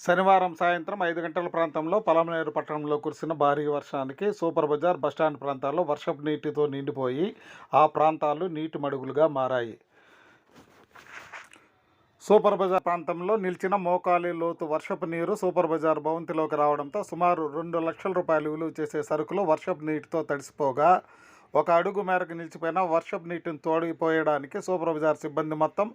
శనివారం సాయంత్రం ఐదు గంటల ప్రాంతంలో పలమనేరు పట్టణంలో కురిసిన భారీ వర్షానికి సూపర్ బజార్ బస్టాండ్ ప్రాంతాల్లో వర్షపు నీటితో నిండిపోయి ఆ ప్రాంతాలు నీటి మడుగులుగా మారాయి. సూపర్ బజార్ ప్రాంతంలో నిలిచిన మోకాలి లోతు వర్షపు నీరు సూపర్ బజార్ భవంతిలోకి రావడంతో సుమారు రెండు లక్షల రూపాయలు విలువ చేసే సరుకులు వర్షపు నీటితో తడిసిపోగా ఒక అడుగు మేరకు నిలిచిపోయిన వర్షపు నీటిని తోడిపోయడానికి సూపర్ బజార్ సిబ్బంది మొత్తం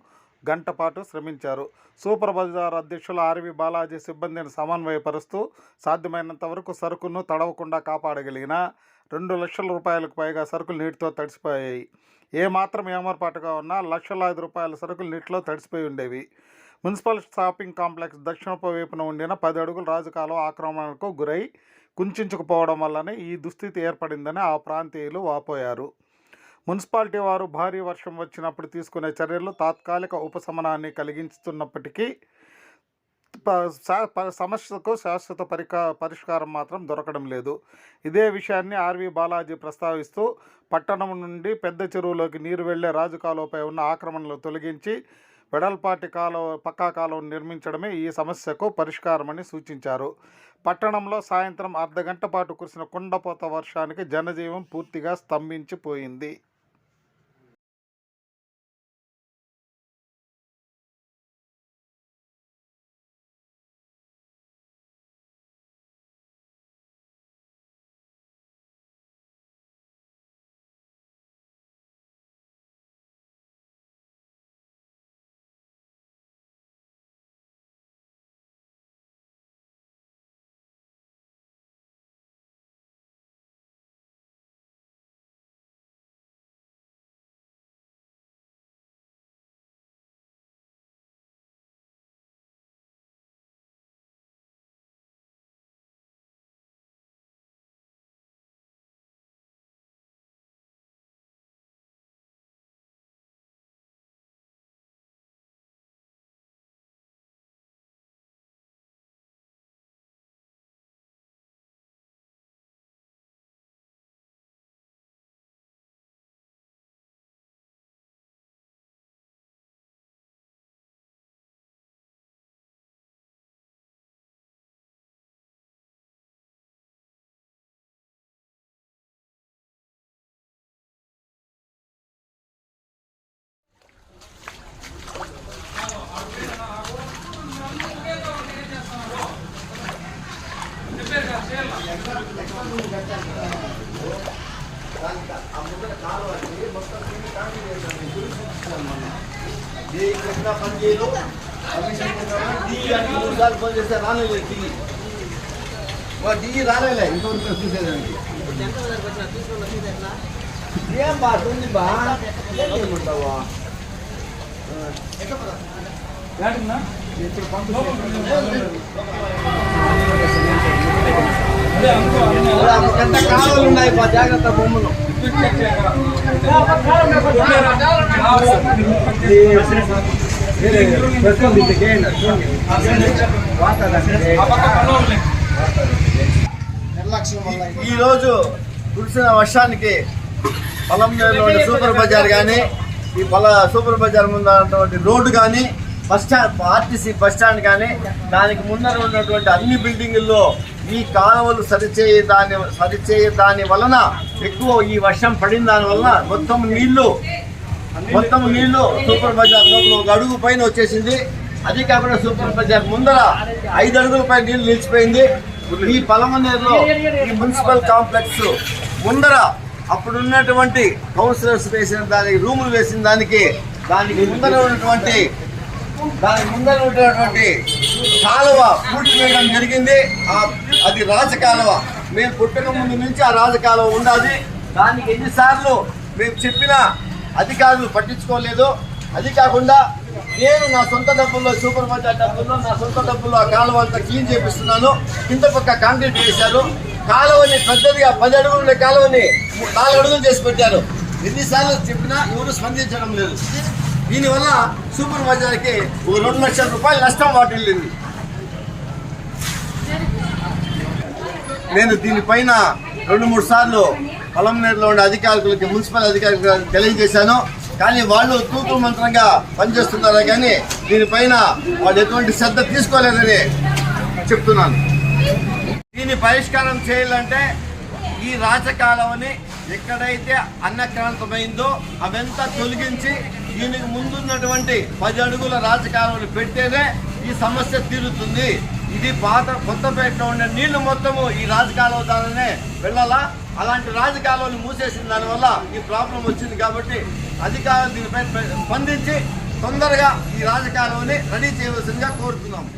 గంట పాటు శ్రమించారు. సూపర్ బజార్ అధ్యక్షులు ఆర్వి బాలాజీ సిబ్బందిని సమన్వయపరుస్తూ సాధ్యమైనంత వరకు సరుకును తడవకుండా కాపాడగలిగిన రెండు లక్షల రూపాయలకు పైగా సరుకులు నీటితో తడిసిపోయాయి. ఏ ఏమర్పాటుగా ఉన్నా లక్షలాది రూపాయల సరుకులు నీటిలో తడిసిపోయి ఉండేవి. మున్సిపల్ షాపింగ్ కాంప్లెక్స్ దక్షిణపు వైపున ఉండిన పది అడుగుల రాజకాలం ఆక్రమణకు గురై కుంచుకుపోవడం వల్లనే ఈ దుస్థితి ఏర్పడిందని ఆ ప్రాంతీయులు వాపోయారు. మున్సిపాలిటీ వారు భారీ వర్షం వచ్చినప్పుడు తీసుకునే చర్యలు తాత్కాలిక ఉపశమనాన్ని కలిగించుతున్నప్పటికీ ప- శా- ప- సమస్యకు శాశ్వత పరికా పరిష్కారం మాత్రం దొరకడం లేదు. ఇదే విషయాన్ని ఆర్వి బాలాజీ ప్రస్తావిస్తూ పట్టణం నుండి పెద్ద చెరువులోకి నీరు వెళ్ళే రాజకాలువపై ఉన్న ఆక్రమణలు తొలగించి వెడల్పాటి కాలువ పక్కా కాలువను నిర్మించడమే ఈ సమస్యకు పరిష్కారమని సూచించారు. పట్టణంలో సాయంత్రం అర్ధగంట పాటు కురిసిన కుండపోత వర్షానికి జనజీవం పూర్తిగా స్తంభించిపోయింది. ये कितना फंड ये लोग अभी डी या डी दो साल पर जैसे राने लेती वह डी राने ले इनको उनके फ़ीस देंगे ये बात होनी बाहर ये नहीं मुद्दा हुआ यार ना ये तो पंप పెద్ద కాలువలు ఉన్నాయి జాగ్రత్త బొమ్మలు ఈ రోజు కురిసిన వర్షానికి పొలంలోని సూపర్ బజార్ కానీ ఈ పొల సూపర్ బజార్ ముందు రోడ్డు కానీ bus stand RTC bus stand కానీ దానికి ముందర ఉన్నటువంటి అన్ని బిల్డింగుల్లో ఈ కాలువలు సరిచేయ దాని సరిచేయ దాని వలన ఎక్కువ ఈ వర్షం పడిన దాని వలన మొత్తం నీళ్ళు మొత్తం నీళ్ళు సూపర్ బజార్ లోపల ఒక అడుగు పైన వచ్చేసింది. అది కాకుండా సూపర్ బజార్ ముందర ఐదు అడుగుల పైన నీళ్ళు నిలిచిపోయింది. ఈ పలమనేరులో ఈ మున్సిపల్ కాంప్లెక్స్ ముందర అప్పుడున్నటువంటి కౌన్సిలర్స్ వేసిన దానికి రూములు వేసిన దానికి దానికి ముందర ఉన్నటువంటి దాని ముందర ఉన్నటువంటి కాలువ పూర్తి చేయడం జరిగింది. అది అది రాజకాలువ మేము పుట్టక ముందు నుంచి ఆ రాజకాలువ ఉండాలి. దానికి ఎన్నిసార్లు మేము చెప్పిన అధికారులు పట్టించుకోలేదు. అది కాకుండా నేను నా సొంత డబ్బుల్లో సూపర్ మార్కెట్ డబ్బుల్లో నా సొంత డబ్బుల్లో ఆ కాలువ అంతా క్లీన్ చేపిస్తున్నాను. కింద పక్క కాంక్రీట్ వేశారు. కాలువని పెద్దదిగా పది అడుగులు ఉండే కాలువని నాలుగు అడుగులు చేసి పెట్టారు. ఎన్నిసార్లు చెప్పినా ఎవరు స్పందించడం లేదు. దీనివల్ల సూపర్ బజార్కి ఓ రెండు లక్షల రూపాయలు నష్టం వాటిల్లింది. నేను దీనిపైన రెండు మూడు సార్లు పొలంనేరులో ఉండే అధికారులకి మున్సిపల్ అధికారులకు తెలియజేశాను. కానీ వాళ్ళు తూతు మంత్రంగా పనిచేస్తున్నారా కానీ దీనిపైన వాళ్ళు ఎటువంటి శ్రద్ధ తీసుకోలేదని చెప్తున్నాను. దీన్ని పరిష్కారం చేయాలంటే ఈ రాజకాలవని ఎక్కడైతే అన్నక్రాంతమైందో అవంతా తొలగించి దీనికి ముందున్నటువంటి పది అడుగుల రాజకాలువని పెడితేనే ఈ సమస్య తీరుతుంది. ఇది పాత కొత్తపేటలో ఉండే నీళ్ళు మొత్తము ఈ రాజకాలువ ద్వారానే వెళ్ళాలా? అలాంటి రాజకాలువలు మూసేసిన దానివల్ల ఈ ప్రాబ్లం వచ్చింది కాబట్టి అధికారులు దీనిపై స్పందించి తొందరగా ఈ రాజకాలువని రెడీ చేయవలసిందిగా కోరుతున్నాము.